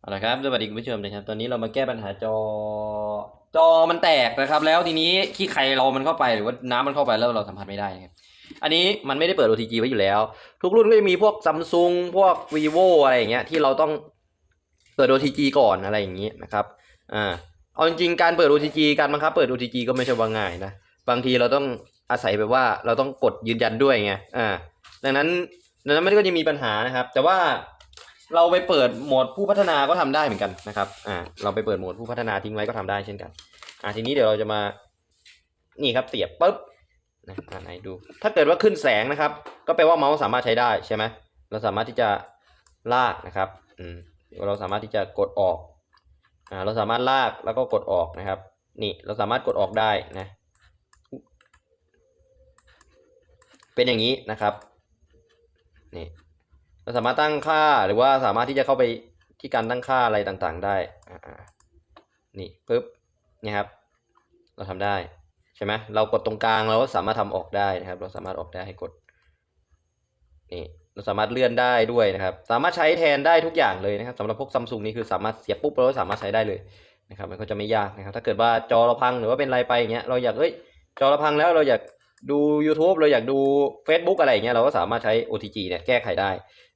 เอาละครับสวัสดีคุณผู้ชมนะครับ ตอนนี้เรามาแก้ปัญหาจอ จอมันแตกนะครับ แล้วทีนี้ขี้ใครเรามันเข้าไปหรือว่าน้ำมันเข้าไปแล้วเราสัมผัสไม่ได้นะครับอันนี้มันไม่ได้เปิด OTG ไว้อยู่แล้ว ทุกรุ่นก็จะมีพวกซัมซุงพวก vivo อะไรอย่างเงี้ยที่เราต้องเปิด OTG ก่อนอะไรอย่างงี้นะครับอ่าเอาจริงๆการเปิด OTG การบังคับเปิด OTG ก็ไม่ใช่ว่าง่ายนะบางทีเราต้องอาศัยแบบว่าเราต้องกดยืนยันด้วยไงอ่าดังนั้นดังนั้นมันก็จะมีปัญหานะครับ แต่ว่า เราไปเปิดโหมดผู้พัฒนาก็ทำได้เหมือนกันนะครับ อ่า เราไปเปิดโหมดผู้พัฒนาทิ้งไว้ก็ทำได้เช่นกัน อ่าทีนี้เดี๋ยวเราจะมา นี่ครับเสียบปุ๊บนะอ่าไหนดู ถ้าเกิดว่าขึ้นแสงนะครับ ก็แปลว่าเมาส์สามารถใช้ได้ใช่ไหมเราสามารถที่จะลากนะครับ อืมเราสามารถที่จะกดออก อ่า เราสามารถลากแล้วก็กดออกนะครับ นี่เราสามารถกดออกได้นะ เป็นอย่างนี้นะครับ นี่ เราสามารถตั้งค่าหรือว่าสามารถที่จะเข้าไปที่การตั้งค่าอะไรต่างๆ ได้นี่ปึ๊บนี่ครับ เราทำได้ใช่ไหมเรากดตรงกลางเราก็สามารถทำออกได้นะครับ เราสามารถออกได้ให้กดนี่เราสามารถเลื่อนได้ด้วยนะครับ สามารถใช้แทนได้ทุกอย่างเลยนะครับสำหรับพวกซัมซุงนี่คือสามารถเสียบปุ๊บเราก็สามารถใช้ได้เลยนะครับ มันก็จะไม่ยากนะครับ ถ้าเกิดว่าจอเราพังหรือว่าเป็นอะไรไปอย่างเงี้ยเราอยากเอ้ยจอเราพังแล้วเราอยาก ดู YouTube เราอยากดู Facebook อะไรอย่างเงี้ยเราก็สามารถใช้ OTG เนี่ยแก้ไขได้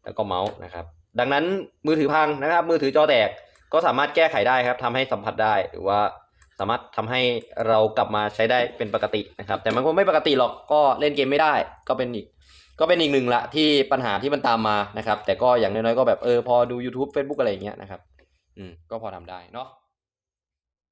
แล้วก็เมาส์นะครับ ดังนั้นมือถือพังนะครับ มือถือจอแตกก็สามารถแก้ไขได้ครับทำให้สัมผัสได้หรือว่าสามารถทำให้เรากลับมาใช้ได้เป็นปกตินะครับ แต่มันคงไม่ปกติหรอกก็เล่นเกมไม่ได้ ก็เป็นอีก ก็เป็นอีกหนึ่งละที่ปัญหาที่มันตามมานะครับ แต่ก็อย่างน้อยๆก็แบบเออพอดู YouTube Facebook อะไรอย่างเงี้ยนะครับ อืมก็พอทำได้เนาะ